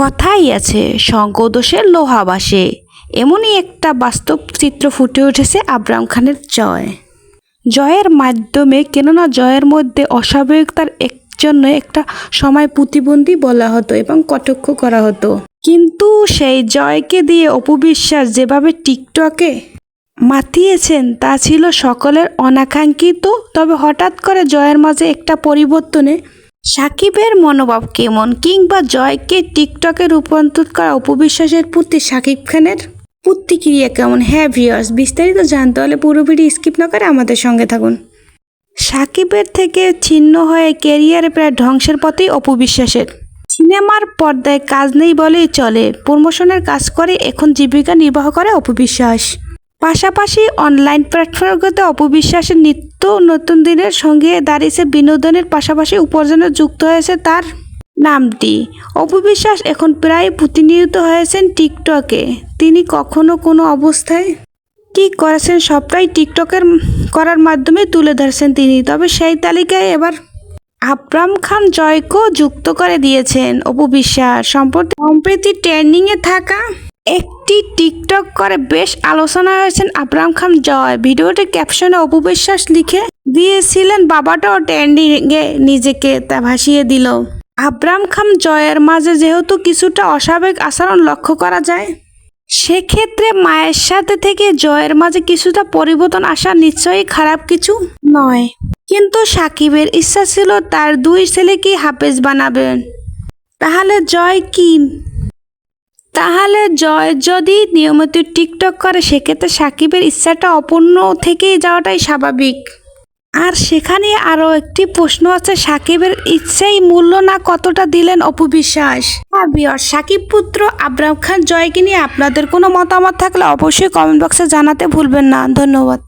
কথাই আছে শঙ্কদোষের লোহা বাসে। এমনই একটা বাস্তব চিত্র ফুটে উঠেছে আবরাম খানের জয়। জয়ের মাধ্যমে, কেননা জয়ের মধ্যে অস্বাভাবিকতার এক জন্য একটা সময় প্রতিবন্ধী বলা হতো এবং কটক্ষ করা হতো। কিন্তু সেই জয়কে দিয়ে অপবিশ্বাস যেভাবে টিকটকে মাতিয়েছেন, তা ছিল সকলের অনাকাঙ্ক্ষিত। তবে হঠাৎ করে জয়ের মাঝে একটা পরিবর্তনে সাকিবের মনোভাব কেমন কিংবা জয়কে টিকটকে রূপান্তর করা অপবিশ্বাসের প্রতি সাকিব খানের প্রতিক্রিয়া কেমন? হ্যাঁ ভিউয়ার্স বিস্তারিত জানতে হলে পুরো ভিডিও স্কিপ না করে আমাদের সঙ্গে থাকুন। সাকিবের থেকে ছিন্ন হয়ে ক্যারিয়ারে প্রায় ধ্বংসের পথেই অপবিশ্বাসের। সিনেমার পর্দায় কাজ নেই বলেই চলে। প্রমোশনের কাজ করে, এখন জীবিকা নির্বাহ করে অপবিশ্বাস। পাশাপাশি অনলাইন প্ল্যাটফর্মগুলোতে অপবিশ্বাসের নিত্য নতুন দিনের সঙ্গে দাঁড়িয়েছে বিনোদনের পাশাপাশি উপার্জনে যুক্ত হয়েছে তার নামটি। অপবিশ্বাস এখন প্রায় প্রতিনিয়ত হয়েছেন টিকটকে। তিনি কখনো কোনো অবস্থায় কি করেছেন সবটাই টিকটকের করার মাধ্যমে তুলে ধরছেন তিনি। তবে সেই তালিকায় এবার আবরাম খান জয়কেও যুক্ত করে দিয়েছেন অপু বিশ্বাস। সম্প্রতি সম্প্রতি ট্রেন্ডিংয়ে থাকা একটি টিকটক করে বেশ আলোচনা হয়েছেন আবরাম খান জয়। ভিডিওটি ক্যাপশনে অপু বিশ্বাস লিখে দিয়েছিলেন বাবাটাও ট্রেন্ডিংয়ে নিজেকে তা ভাসিয়ে দিল। আবরাম খান জয়ের মাঝে যেহেতু কিছুটা অস্বাভাবিক আচরণ লক্ষ্য করা যায়, সেক্ষেত্রে মায়ের সাথে থেকে জয়ের মাঝে কিছুটা পরিবর্তন আসা নিশ্চয়ই খারাপ কিছু নয়। কিন্তু সাকিবের ইচ্ছা ছিল তার দুই ছেলেকে হাফেজ বানাবেন। তাহলে জয় কি? তাহলে জয় যদি নিয়মিত টিকটক করে, সেক্ষেত্রে সাকিবের ইচ্ছাটা অপূর্ণ থেকেই যাওয়াটাই স্বাভাবিক। আর সেখানে আরও একটি প্রশ্ন আছে, সাকিবের ইচ্ছেই মূল্য না কতটা দিলেন অপবিশ্বাস হ্যাঁ বিয়র সাকিব পুত্র আব্রাম খান জয়কে নিয়ে আপনাদের কোনো মতামত থাকলে অবশ্যই কমেন্ট বক্সে জানাতে ভুলবেন না। ধন্যবাদ।